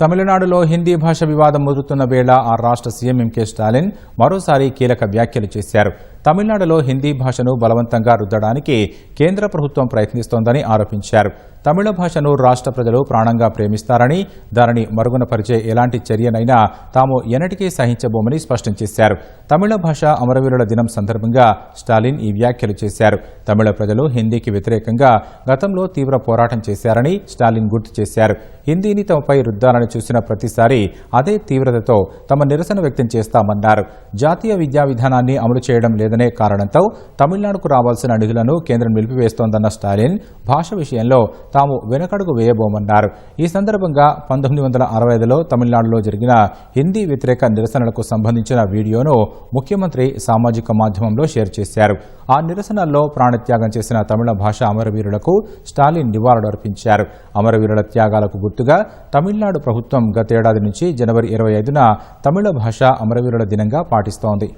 తమిళనాడులో హిందీ భాష వివాదం ముదురుతున్న వేళ ఆ రాష్ట్ర సీఎం ఎంకే స్టాలిన్ మరోసారి కీలక వ్యాఖ్యలు చేశారు. తమిళనాడులో హిందీ భాషను బలవంతంగా రుద్దడానికి కేంద్ర ప్రభుత్వం ప్రయత్నిస్తోందని ఆరోపించారు. తమిళ భాషను రాష్ట్ర ప్రజలు ప్రాణంగా ప్రేమిస్తారని దానిని మరుగున పరిచే ఎలాంటి చర్యనైనా తాము ఎన్నటికీ సహించబోమని స్పష్టం చేశారు. తమిళ భాష అమరవీరుల దినం సందర్భంగా స్టాలిన్ ఈ వ్యాఖ్యలు చేశారు. తమిళ ప్రజలు హిందీకి వ్యతిరేకంగా గతంలో తీవ్ర పోరాటం చేశారని స్టాలిన్ గుర్తు చేశారు. హిందీని తమపై రుద్దాలని చూసిన ప్రతిసారి అదే తీవ్రతతో తమ నిరసన వ్యక్తం చేస్తామన్నారు. జాతీయ విద్యా విధానాన్ని అమలు చేయడం లేదని కారణంతో తమిళనాడుకు రావాల్సిన నిధులను కేంద్రం నిలిపివేస్తోందన్న స్టాలిన్ భాష విషయంలో తాము వెనకడుగు వేయబోమన్నారు. ఈ సందర్భంగా పంతొమ్మిది వందల అరవై ఐదులో తమిళనాడులో జరిగిన హిందీ వ్యతిరేక నిరసనలకు సంబంధించిన వీడియోను ముఖ్యమంత్రి సామాజిక మాధ్యమంలో షేర్ చేశారు. ఆ నిరసనల్లో ప్రాణత్యాగం చేసిన తమిళ భాష అమరవీరులకు స్టాలిన్ నివాళులర్పించారు అమరవీరుల త్యాగాలకు గుర్తుగా తమిళనాడు ప్రభుత్వం గతేడాది నుంచి జనవరి ఇరవై ఐదున తమిళ భాష అమరవీరుల దినంగా పాటిస్తోంది.